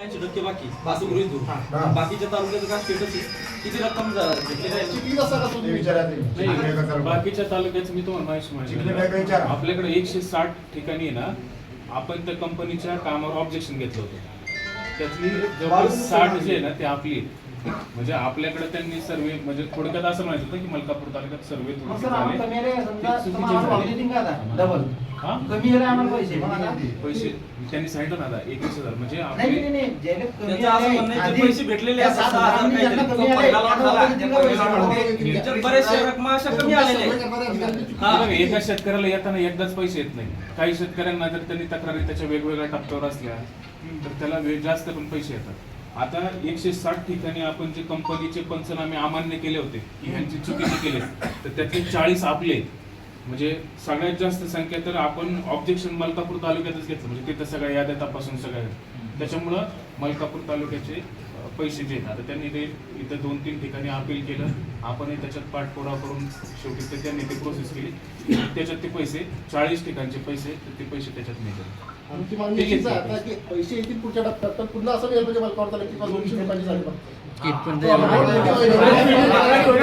ऐंशी टक्के बाकी असं गृहीत धरू. बाकीच्या तालुक्याचं काय स्टेटस आहे किती रक्कम घेतली जाईल तुम्ही विचारा. बाकीच्या तालुक्याचं मी तुम्हाला माहिती चिखली विचारा. आपल्याकडे एकशे साठ ठिकाणी आहे ना आपण त्या कंपनीच्या कामावर ऑब्जेक्शन घेतलं होतं त्यातली जवळपास साठ जे आहे ना ते आपली आहेत. म्हणजे आपल्याकडे त्यांनी सर्वे म्हणजे थोडक्यात असं माहीत होतं की मलकापूर तालुक्यात सर्वे डबल हा? कमी आम्हाला पैसे पैसे त्यांनी सांगितलं ना आता एकवीस हजार. म्हणजे आपले पैसे भेटलेले एका शेतकऱ्याला येताना एकदाच पैसे येत नाही. काही शेतकऱ्यांना जर त्यांनी तक्रारी त्याच्या वेगवेगळ्या टप्प्यावर असल्या तर त्याला जास्त पण पैसे येतात. आता एकशे साठ ठिकाणी आपण जे कंपनीचे पंचनामे अमान्य केले होते की ह्यांची चुकीचे केले तर त्यातले चाळीस आपले आहेत. म्हणजे सगळ्यात जास्त संख्या तर आपण ऑब्जेक्शन मलकापूर तालुक्यातच घेतलं म्हणजे तिथं सगळ्या याद्या तपासून सगळ्या त्याच्यामुळं मलकापूर तालुक्याचे पैसे जे आता त्यांनी ते इथं दोन तीन ठिकाणी अपील केलं. आपणही त्याच्यात पाठपुरावा करून शेवटी ते त्यांनी ते प्रोसेस केली. त्याच्यात ते पैसे चाळीस ठिकाणचे पैसे तर ते पैसे त्याच्यात मिळतात आमची मागणी पैसे येतील पुढच्या टप्प्यात तर पुन्हा असं पाहिजे मला तालुक्यात की दोनशे रुपयांची झाली फक्त.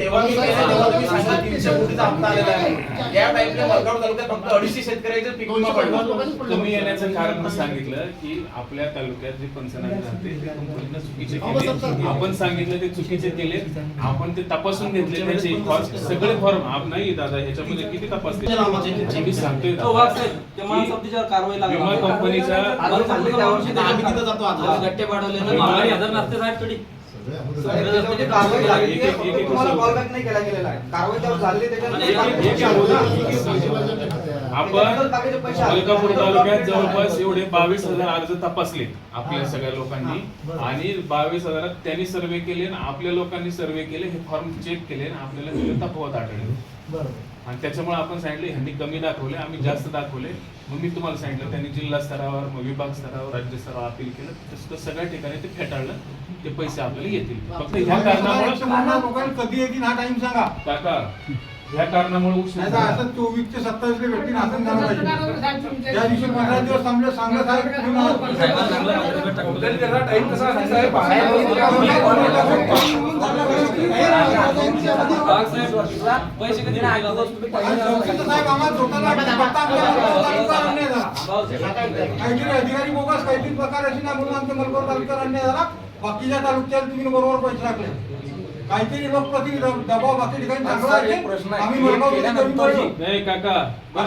तेव्हा मी काय तेव्हा तुम्ही सांगा तीनशे कोटीचा हप्ता आलेला आहे. या टाइमला वरगाव तालुक्यात फक्त अडीचशे शेतकऱ्याचं पीक विमा पडला. कमी येण्याचं कारण सांगितलं की आपल्या तालुक्यात जे पंचनामे झाले ते कंपनीनं चुकीचे केले. आपण सांगितलं ते चुकीचे केले. आपण ते तपासून घेतले त्याचे फॉर्म. सगळे फॉर्म आप नाही दादा ह्याच्यामध्ये किती तपासले? मी सांगतोय लागली. विमा कंपनीच्या आम्ही तिथं जातो गट्टे पाडवले नसते साहेब थोडी आपण मलकापूर तालुक्यात जवळपास एवढे बावीस हजार अर्ज तपासले आपल्या सगळ्या लोकांनी. आणि बावीस हजारात त्यांनी सर्वे केले आणि आपल्या लोकांनी सर्वे केले हे फॉर्म चेक केले आणि आपल्याला तिथे तफावत आढळले आणि त्याच्यामुळे आपण सांगितलं ह्यांनी कमी दाखवले आम्ही जास्त दाखवले. मग मी तुम्हाला सांगितलं त्यांनी जिल्हा स्तरावर मग विभाग स्तरावर राज्य स्तरावर अपील केलं. तसं तर सगळ्या ठिकाणी ते फेटाळलं ते पैसे आपल्याला येतील. फक्त ह्या कारणामुळे कधी येतील हा टाइम सांगा. काका ह्या कारणामुळे उशीर नाही झाला. चोवीस ते सत्तावीस ला भेटतील असं झालं पाहिजे त्या दिवशी पंधरा दिवस थांबले सांगलं साहेब. त्याला कसा साहेब पैसे कधी? आणि साहेब आम्हाला. फक्त अन्याय झाला. काहीतरी अधिकारी बोगस काहीतरी प्रकार अशी ना म्हणून आमच्या मलकापूर तालुक्यावर अन्याय झाला बाकीच्या तालुक्यात तुम्ही बरोबर पैसे टाकले काहीतरी लोकप्रती दबाव बाकी ठिकाणी चांगला सर, एक आहे प्रश्न आहे. आम्ही मलकापूर कमी पडलो नाही काका बरं